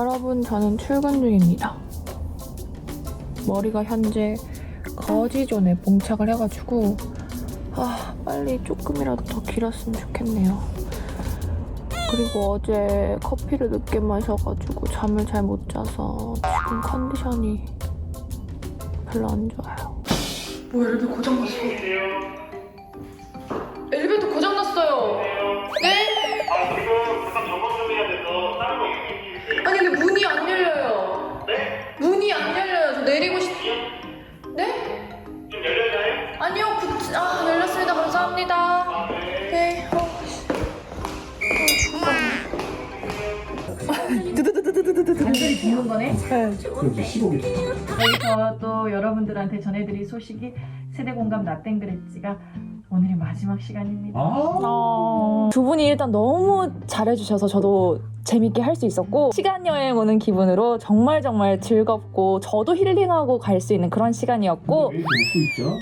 여러분, 저는 출근 중입니다. 머리가 현재 거지존에 봉착을 해가지고, 아, 빨리 조금이라도 더 길었으면 좋겠네요. 그리고 어제 커피를 늦게 마셔가지고 잠을 잘 못 자서 지금 컨디션이 별로 안 좋아요. 뭐 엘리베이터 고장났어. 완전히 비는 거네. 15개 여기서 또 여러분들한테 전해드릴 소식이 세대 공감 나땡글 엣지가 오늘이 마지막 시간입니다. 아. 두 분이 일단 너무 잘해주셔서 저도 재밌게 할 수 있었고 시간 여행 오는 기분으로 정말 정말 즐겁고 저도 힐링하고 갈 수 있는 그런 시간이었고. 왜 이렇게 웃고 있죠?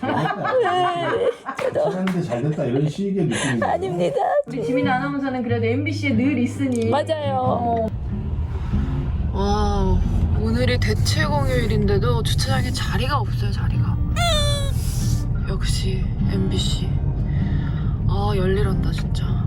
잘했다 네, 저도. 잘했는데 잘됐다 이런 식의 느낌이 아닙니다. 우리 지민 아나운서는 그래도 MBC에 늘 있으니. 맞아요. 어, 와 오늘이 대체 공휴일인데도 주차장에 자리가 없어요 자리가. 역시 MBC 아 열일한다 진짜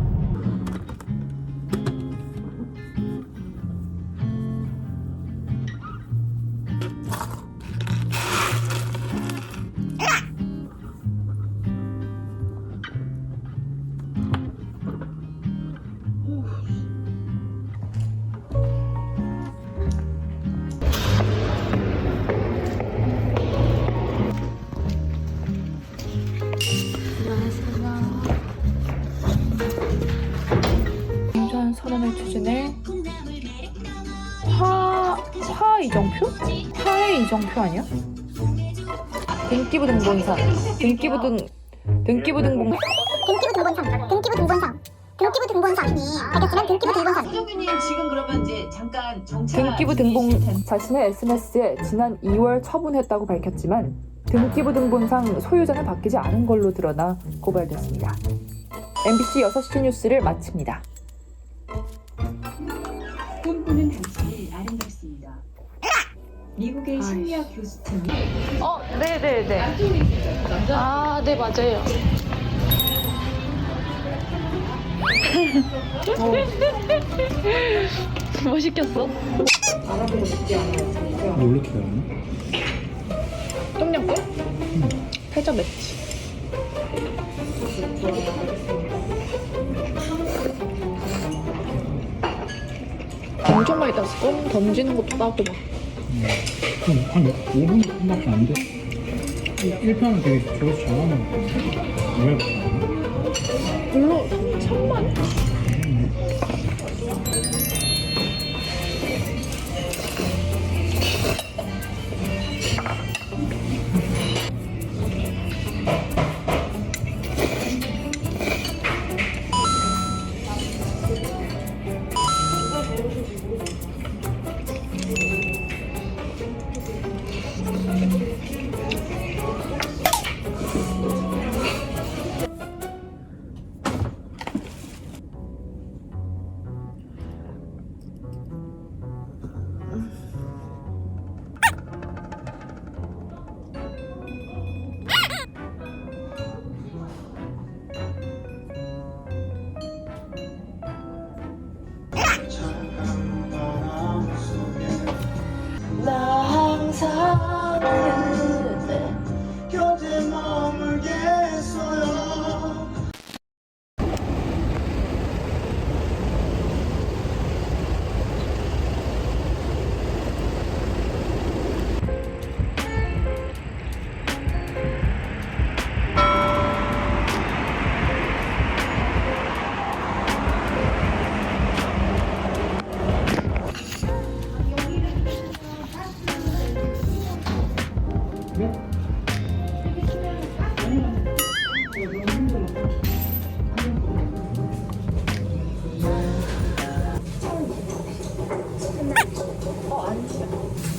이정표 아니야? 등기부 등본상 등기부 등 등기부 등본 등기부 등본상, 등기부 등본상, 등기부 등본상이 알겠지만 등기부 등본상. 서정윤님 지금 그러면 이제 잠깐 정차 등기부 등본 자신의 SNS에 지난 2월 처분했다고 밝혔지만 등기부 등본상 소유자는 바뀌지 않은 걸로 드러나 고발됐습니다. MBC 6시 뉴스를 마칩니다. 꿈꾸는 당신이 아름답습니다. 미국의 심리학 교수팀이 어 네 네 네. 아 네 맞아요. 뭐 시켰어? 뭘로 기다리나? 똠양꿍? 패저 매치. 엄청 많이 땄어. 껌 던지는 것도 따고 막 음, 한 5분 밖에 안 돼. 1편은 되게 저기서 잘하는 거 같아. 왜? 별로 3천만 现安全。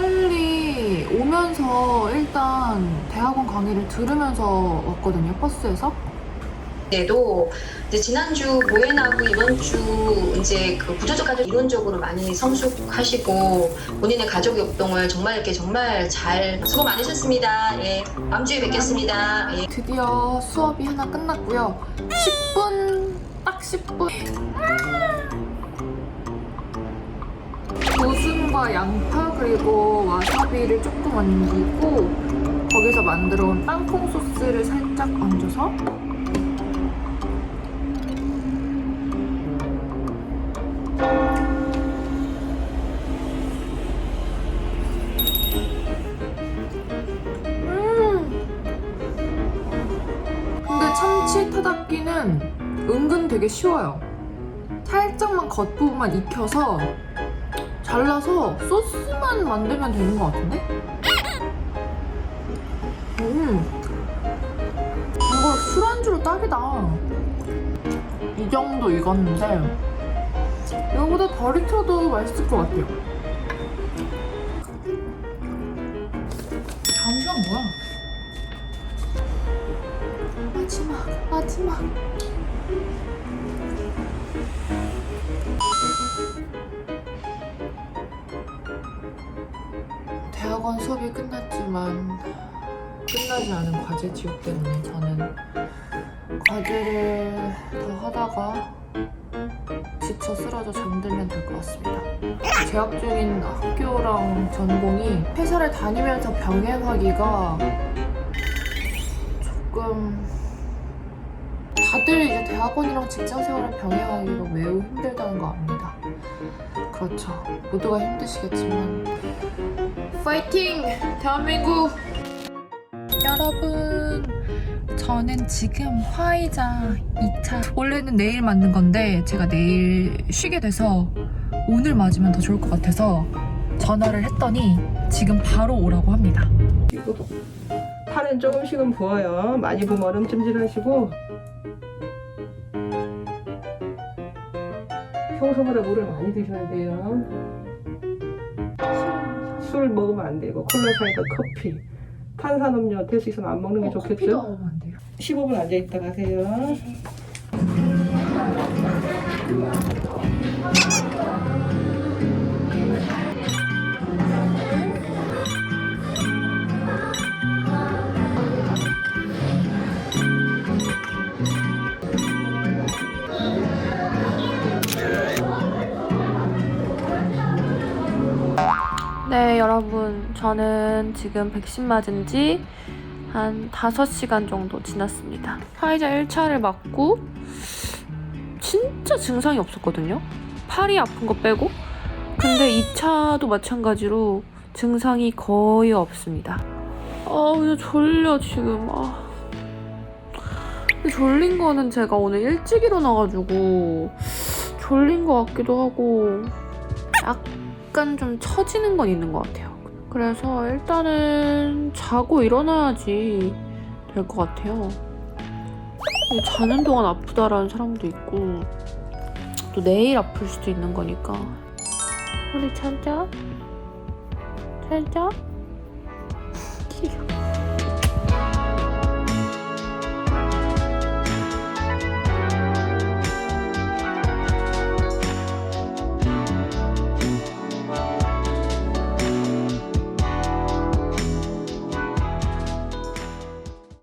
빨리 오면서 일단 대학원 강의를 들으면서 왔거든요, 버스에서. 때도 이제 지난주 모해나고 이번 주 이제 그 구조적 가족 이론적으로 많이 성숙하시고 본인의 가족 역동을 정말 이렇게 정말 잘 수고 많으셨습니다. 예, 다음 주에 뵙겠습니다. 예. 드디어 수업이 하나 끝났고요. 10분, 딱 10분. 도순과 양파 그리고 와사비를 조금 얹고 거기서 만들어 온 땅콩 소스를 살짝 얹어서 참치 타닥기는 은근 되게 쉬워요. 살짝만 겉부분만 익혀서 잘라서 소스만 만들면 되는 것 같은데? 음, 이거 술안주로 딱이다. 이 정도 익었는데 이거보다 덜 익혀도 맛있을 것 같아요. 다음 시간 뭐야? 마지막, 마지막. 대학원 수업이 끝났지만 끝나지 않은 과제 지옥 때문에 저는 과제를 더 하다가 지쳐 쓰러져 잠들면 될 것 같습니다. 재학 중인 학교랑 전공이 회사를 다니면서 병행하기가 조금 다들 이제 대학원이랑 직장 생활을 병행하기가 매우 힘들다는 거 압니다. 그렇죠. 모두가 힘드시겠지만 파이팅! 대한민국! 여러분, 저는 지금 화이자 2차. 원래는 내일 맞는 건데 제가 내일 쉬게 돼서 오늘 맞으면 더 좋을 것 같아서 전화를 했더니 지금 바로 오라고 합니다. 팔은 조금씩은 부어요. 많이 부으면 얼음 찜질하시고 평소보다 물을 많이 드셔야 돼요. 술 먹으면 안 되고 콜라 사이다 커피 탄산음료 될 수 있으면 안 먹는 게 커피도 좋겠죠? 먹으면 안 돼요. 15분 앉아 있다 가세요. 네, 여러분. 저는 지금 백신 맞은 지 한 5시간 정도 지났습니다. 화이자 1차를 맞고 진짜 증상이 없었거든요. 팔이 아픈 거 빼고. 근데 2차도 마찬가지로 증상이 거의 없습니다. 아, 그냥 졸려, 지금. 아. 졸린 거는 제가 오늘 일찍 일어나가지고 졸린 것 같기도 하고 약 간 좀 처지는 건 있는 것 같아요. 그래서 일단은 자고 일어나야지 될 것 같아요. 자는 동안 아프다라는 사람도 있고 또 내일 아플 수도 있는 거니까. 우리 찾자. 찾자.